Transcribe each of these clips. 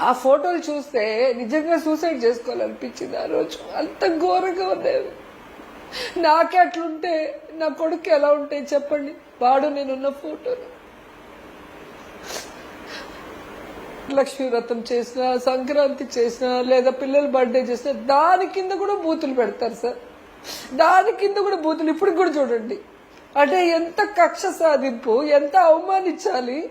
ఆ ఫోటోలు చూస్తే నిజంగా సూసైడ్ చేసుకోవాలనిపించింది ఆ రోజు. అంత ఘోరంగా ఉండేది నాకే అట్లుంటే నా కొడుకు ఎలా ఉంటే చెప్పండి. వాడు నేనున్న ఫోటోలు. లక్ష్మీ వ్రతం చేసిన సంక్రాంతి చేసిన లేదా పిల్లల బర్త్డే చేసిన దాని కింద కూడా బూతులు పెడతారు సార్. దాని కింద కూడా బూతులు ఇప్పుడు కూడా చూడండి. అంటే ఎంత కక్ష సాధింపు ఎంత అవమానించాలి.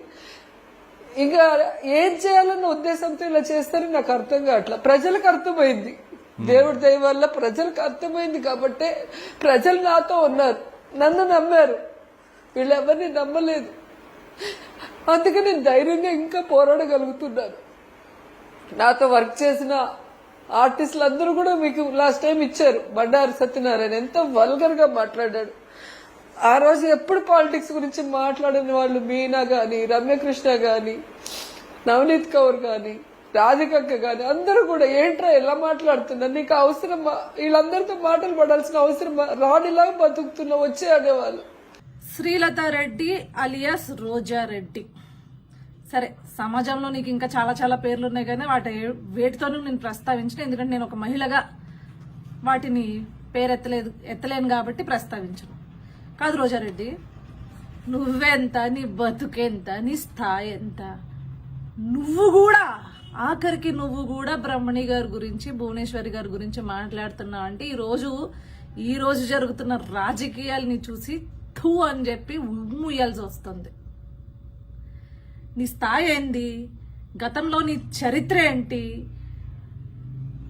ఇంకా ఏం చేయాలన్న ఉద్దేశంతో ఇలా చేస్తారని నాకు అర్థం కావట్లా. ప్రజలకు అర్థమైంది. దేవుడి దయ వల్ల ప్రజలకు అర్థమైంది కాబట్టే ప్రజలు నాతో ఉన్నారు. నన్ను నమ్మారు. వీళ్ళెవరిని నమ్మలేదు. అందుకే నేను ధైర్యంగా ఇంకా పోరాడగలుగుతున్నాను. నాతో వర్క్ చేసిన ఆర్టిస్టులు అందరూ కూడా మీకు లాస్ట్ టైం ఇచ్చారు. బండారు సత్యనారాయణ. ఎంతో వల్గర్గా మాట్లాడాడు. ఆ రోజు ఎప్పుడు పాలిటిక్స్ గురించి మాట్లాడిన వాళ్ళు మీనా కానీ రమ్యకృష్ణ కానీ నవనీత్ కౌర్ కానీ రాధికక్క కానీ అందరూ కూడా ఏంట్రా ఎలా మాట్లాడుతున్నారు? నీకు అవసరమా వీళ్ళందరితో మాటలు పడాల్సిన అవసరమా రాణిలాగా బతుకుతున్నా వచ్చే అనేవాళ్ళు. శ్రీలత రెడ్డి అలియాస్ రోజా రెడ్డి. సరే సమాజంలో నీకు ఇంకా చాలా చాలా పేర్లు ఉన్నాయి కానీ వాటి వేటితోనూ నేను ప్రస్తావించిన ఎందుకంటే నేను ఒక మహిళగా వాటిని పేరెత్తలేదు ఎత్తలేను కాబట్టి ప్రస్తావించను. కాదు రోజారెడ్డి. నువ్వెంత నీ బతుకెంత నీ స్థాయి ఎంత? నువ్వు కూడా ఆఖరికి నువ్వు కూడా బ్రహ్మణి గారి గురించి భువనేశ్వరి గారి గురించి మాట్లాడుతున్నావు అంటే ఈరోజు ఈరోజు జరుగుతున్న రాజకీయాల్ని చూసి థూ అని చెప్పి ఉమ్మూయాల్సి వస్తుంది. నీ స్థాయి ఏంది? గతంలో నీ చరిత్ర ఏంటి?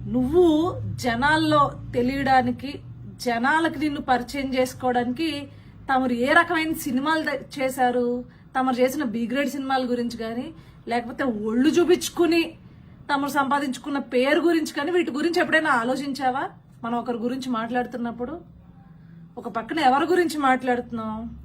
నువ్వు జనాల్లో తెలియడానికి జనాలకు నిన్ను పరిచయం చేసుకోవడానికి తమరు ఏ రకమైన సినిమాలు చేశారు? తమరు చేసిన బి గ్రేడ్ సినిమాల గురించి కానీ లేకపోతే ఒళ్ళు చూపించుకుని తమరు సంపాదించుకున్న పేరు గురించి కానీ వీటి గురించి ఎప్పుడైనా ఆలోచించావా? మనం ఒకరి గురించి మాట్లాడుతున్నప్పుడు. ఒక పక్కన ఎవరి గురించి మాట్లాడుతున్నాం?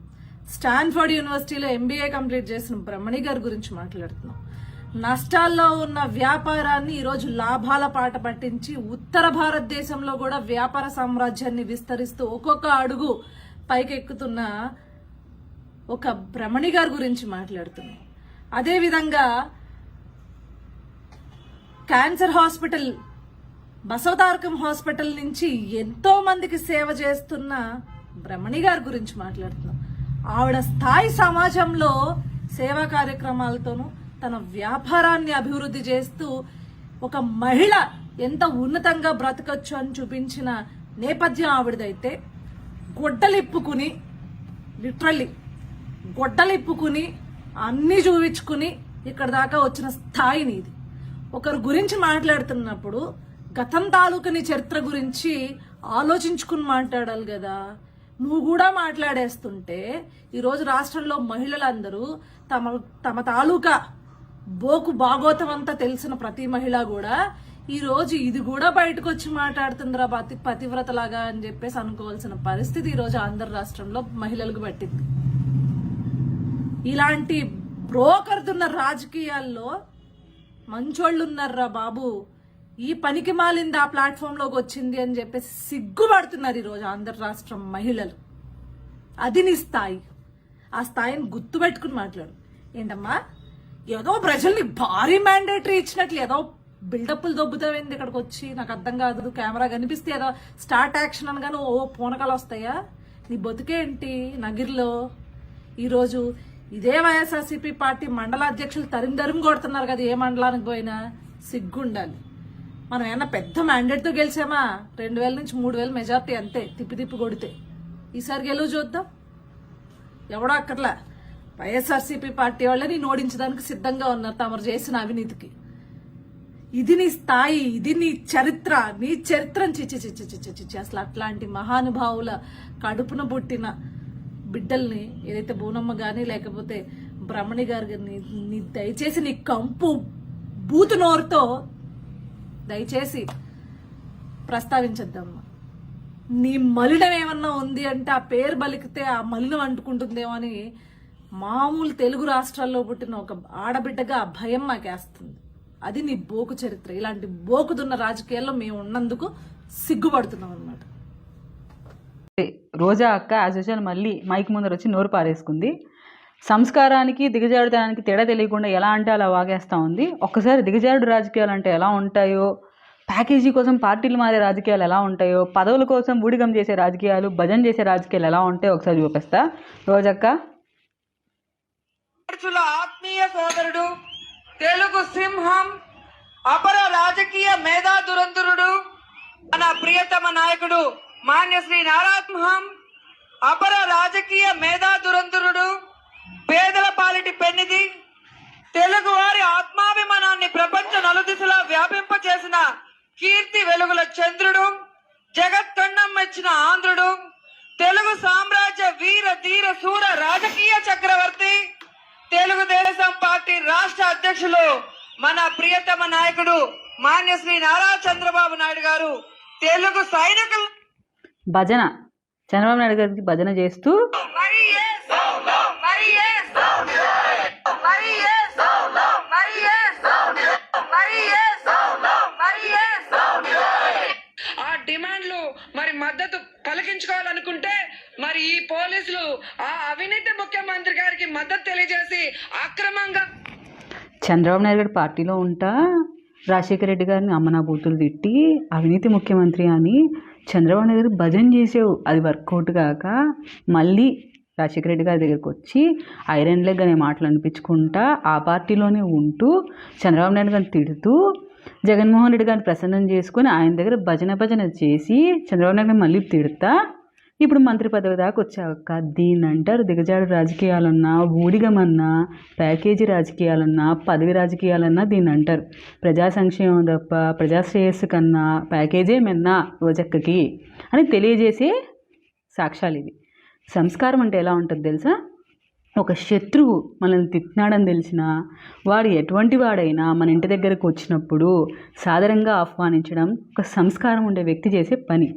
స్టాన్ఫర్డ్ యూనివర్సిటీలో ఎంబీఏ కంప్లీట్ చేసిన బ్రహ్మణి గారి గురించి మాట్లాడుతున్నాం. నష్టాల్లో ఉన్న వ్యాపారాన్ని ఈరోజు లాభాల పాట పట్టించి ఉత్తర భారతదేశంలో కూడా వ్యాపార సామ్రాజ్యాన్ని విస్తరిస్తూ ఒక్కొక్క అడుగు పైకెక్కుతున్న ఒక భ్రమణి గారి గురించి మాట్లాడుతున్నాం. అదేవిధంగా క్యాన్సర్ హాస్పిటల్ బసవతారకం హాస్పిటల్ నుంచి ఎంతో మందికి సేవ చేస్తున్న బ్రహ్మణి గారి గురించి మాట్లాడుతున్నాం. ఆవిడ స్థాయి సమాజంలో సేవా కార్యక్రమాలతోనూ తన వ్యాపారాన్ని అభివృద్ధి చేస్తూ ఒక మహిళ ఎంత ఉన్నతంగా బ్రతకచ్చు అని చూపించిన నేపథ్యం ఆవిడదైతే గొడ్డలిప్పుకుని లిటరల్లీ గొడ్డలిప్పుకుని అన్నీ చూపించుకుని ఇక్కడ దాకా వచ్చిన స్థాయిని ఇది ఒకరి గురించి మాట్లాడుతున్నప్పుడు గతం తాలూకుని చరిత్ర గురించి ఆలోచించుకుని మాట్లాడాలి కదా. నువ్వు కూడా మాట్లాడేస్తుంటే ఈరోజు రాష్ట్రంలో మహిళలందరూ తమ తమ తాలూకా బోకు భాగోతం అంతా తెలిసిన ప్రతి మహిళ కూడా ఈ రోజు ఇది కూడా బయటకు వచ్చి మాట్లాడుతుందిరా పతి పతివ్రతలాగా అని చెప్పేసి అనుకోవాల్సిన పరిస్థితి ఈరోజు రోజు ఆంధ్ర రాష్ట్రంలో మహిళలకు పట్టింది. ఇలాంటి బ్రోకర్తున్న రాజకీయాల్లో మంచోళ్ళు ఉన్నారా బాబు. ఈ పనికి మాలింది ఆ ప్లాట్ఫామ్లోకి వచ్చింది అని చెప్పేసి సిగ్గుపడుతున్నారు ఈరోజు ఆంధ్ర రాష్ట్రం మహిళలు. అది నీ స్థాయి. ఆ స్థాయిని గుర్తుపెట్టుకుని మాట్లాడు. ఏంటమ్మా? ఏదో ప్రజల్ని భారీ మ్యాండేటరీ ఇచ్చినట్లు ఏదో బిల్డప్లు దొబ్బుతావేంది ఇక్కడికి వచ్చి? నాకు అర్థం కాదు. కెమెరా కనిపిస్తే ఏదో స్టార్ట్ యాక్షన్ అనగానే ఓ పూనకాలు వస్తాయా? నీ బతుకేంటి నగిరిలో? ఈరోజు ఇదే వైఎస్ఆర్సీపీ పార్టీ మండల అధ్యక్షులు తరిమి తరిమి కొడుతున్నారు కదా ఏ మండలానికి పోయినా? సిగ్గుండాలి. మనం ఏమన్నా పెద్ద మ్యాండేట్తో గెలిచామా? రెండు వేల నుంచి మూడు వేల మెజార్టీ అంతే తిప్పి తిప్పి కొడితే. ఈసారి గెలువు చూద్దాం. ఎవడో అక్కర్లే? వైఎస్ఆర్సీపీ పార్టీ వాళ్ళని ఓడించడానికి సిద్ధంగా ఉన్నారు తమరు చేసిన అవినీతికి. ఇది నీ స్థాయి ఇది నీ చరిత్ర నీ చరిత్రను చిచ్చి చిచ్చి చిచ్చి చిచ్చి అసలు అట్లాంటి మహానుభావుల కడుపున పుట్టిన బిడ్డల్ని ఏదైతే బూనమ్మ గాని లేకపోతే బ్రహ్మణి గారు గాని నీ దయచేసి నీ కంపు బూతు నోరుతో దయచేసి ప్రస్తావించద్దమ్మా. నీ మలినం ఏమన్నా ఉంది అంటే ఆ పేరు బలికితే ఆ మలినం అంటుకుంటుందేమో అని మామూలు తెలుగు రాష్ట్రాల్లో పుట్టిన ఒక ఆడబిడ్డగా ఆ భయం మాకేస్తుంది. అది నీ బోకు చరిత్ర. ఇలాంటి బోకుదున్న రాజకీయాల్లో మేము ఉన్నందుకు సిగ్గుపడుతున్నాం అనమాట రోజా అక్క యాజ్ యూజువల్ మళ్ళీ మైక్ ముందర వచ్చి నోరు పారేసుకుంది. సంస్కారానికి దిగజారుదనానికి తేడా తెలియకుండా ఎలా అంటే అలా వాగేస్తూ ఉంది. ఒక్కసారి దిగజారుడు రాజకీయాలు అంటే ఎలా ఉంటాయో ప్యాకేజీ కోసం పార్టీలు మారే రాజకీయాలు ఎలా ఉంటాయో పదవుల కోసం ఊడిగం చేసే రాజకీయాలు భజన చేసే రాజకీయాలు ఎలా ఉంటాయో ఒకసారి చూపిస్తా. రోజక్క ఆడపడుచుల ఆత్మీయ సోదరుడు తెలుగు సింహం అపర రాజకీయ మేధా దురంధరుడు మన ప్రియతమ నాయకుడు మాన్యశ్రీ నారాత్మహం అపర రాజకీయ మేధా దురంధరుడు పేదల పాలిటి పెన్నిది తెలుగు వారి ఆత్మాభిమానాన్ని ప్రపంచ నలుదిశలా వ్యాపింపచేసిన కీర్తి వెలుగుల చంద్రుడు జగత్తండం మెచ్చిన ఆంధ్రుడు తెలుగు సామ్రాజ్య వీర ధీర సూర రాజకీయ చక్రవర్తి తెలుగుదేశం పార్టీ రాష్ట్ర అధ్యక్షులు మన ప్రియతమ నాయకుడు మాన్యశ్రీ నారా చంద్రబాబు నాయుడు గారు తెలుగు సైనికులు భజన. చంద్రబాబు నాయుడు గారికి భజన చేస్తూ. ఆ డిమాండ్లు మరి మద్దతు పలికించుకోవాలనుకుంటే మరి ఈ పోలీసులు ఆ అవినీతి ముఖ్యమంత్రి గారికి మద్దతు తెలియజేసి అక్రమంగా చంద్రబాబు నాయుడు గారి పార్టీలో ఉంటా రాజశేఖర రెడ్డి గారిని అమ్మనా బూతులు తిట్టి అవినీతి ముఖ్యమంత్రి అని చంద్రబాబు నాయుడు గారు భజన చేసావు. అది వర్కౌట్ కాక మళ్ళీ రాజశేఖర రెడ్డి గారి దగ్గరికి వచ్చి ఐరన్ లెగ్ అనే మాటలు అనిపించుకుంటా ఆ పార్టీలోనే ఉంటూ చంద్రబాబు నాయుడు గారిని తిడుతూ జగన్మోహన్ రెడ్డి గారిని ప్రసన్నం చేసుకొని ఆయన దగ్గర భజన భజన చేసి చంద్రబాబు నాయుడు గారిని మళ్ళీ తిడతా. ఇప్పుడు మంత్రి పదవి దాకా వచ్చాక దీన్ని అంటారు దిగజాడు రాజకీయాలన్నా ఊడిగమన్నా ప్యాకేజీ రాజకీయాలన్నా పదవి రాజకీయాలన్నా దీన్ని అంటారు. ప్రజా సంక్షేమం తప్ప ప్రజాశ్రేయస్సు కన్నా ప్యాకేజే మెన్నా రోజక్కకి అని తెలియజేసే సాక్ష్యాలు ఇవి. సంస్కారం అంటే ఎలా ఉంటుంది తెలుసా? ఒక శత్రువు మనల్ని తిట్టినాడని తెలిసినా వాడు ఎటువంటి వాడైనా మన ఇంటి దగ్గరకు వచ్చినప్పుడు సాధారణంగా ఆహ్వానించడం ఒక సంస్కారం ఉండే వ్యక్తి చేసే పని.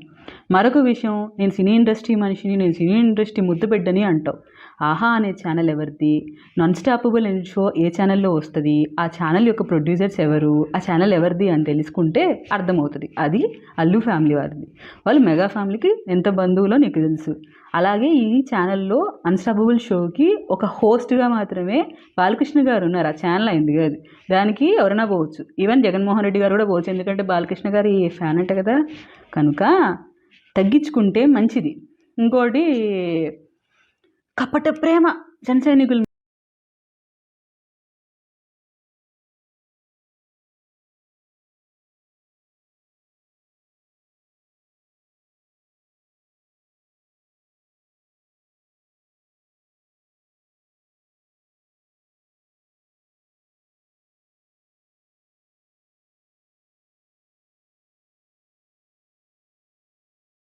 మరొక విషయం నేను సినీ ఇండస్ట్రీ మనిషిని నేను సినీ ఇండస్ట్రీ ముద్దు బిడ్డని అంటావు. ఆహా అనే ఛానల్ ఎవరిది? నాన్ స్టాపబుల్ అనే షో ఏ ఛానల్లో వస్తుంది? ఆ ఛానల్ యొక్క ప్రొడ్యూసర్స్ ఎవరు? ఆ ఛానల్ ఎవరిది అని తెలుసుకుంటే అర్థమవుతుంది. అది అల్లు ఫ్యామిలీ వారిది. వాళ్ళు మెగా ఫ్యామిలీకి ఎంత బంధువులో నీకు తెలుసు. అలాగే ఈ ఛానల్లో అన్స్టాపబుల్ షోకి ఒక హోస్ట్గా మాత్రమే బాలకృష్ణ గారు ఉన్నారు. ఆ ఛానల్ అయింది కాదు. దానికి ఎవరైనా పోవచ్చు. ఈవెన్ జగన్మోహన్ రెడ్డి గారు కూడా పోవచ్చు. ఎందుకంటే బాలకృష్ణ గారి ఫ్యాన్ అంట కదా. కనుక తగ్గించుకుంటే మంచిది. ఇంకోటి కపట ప్రేమ జనసైనికుల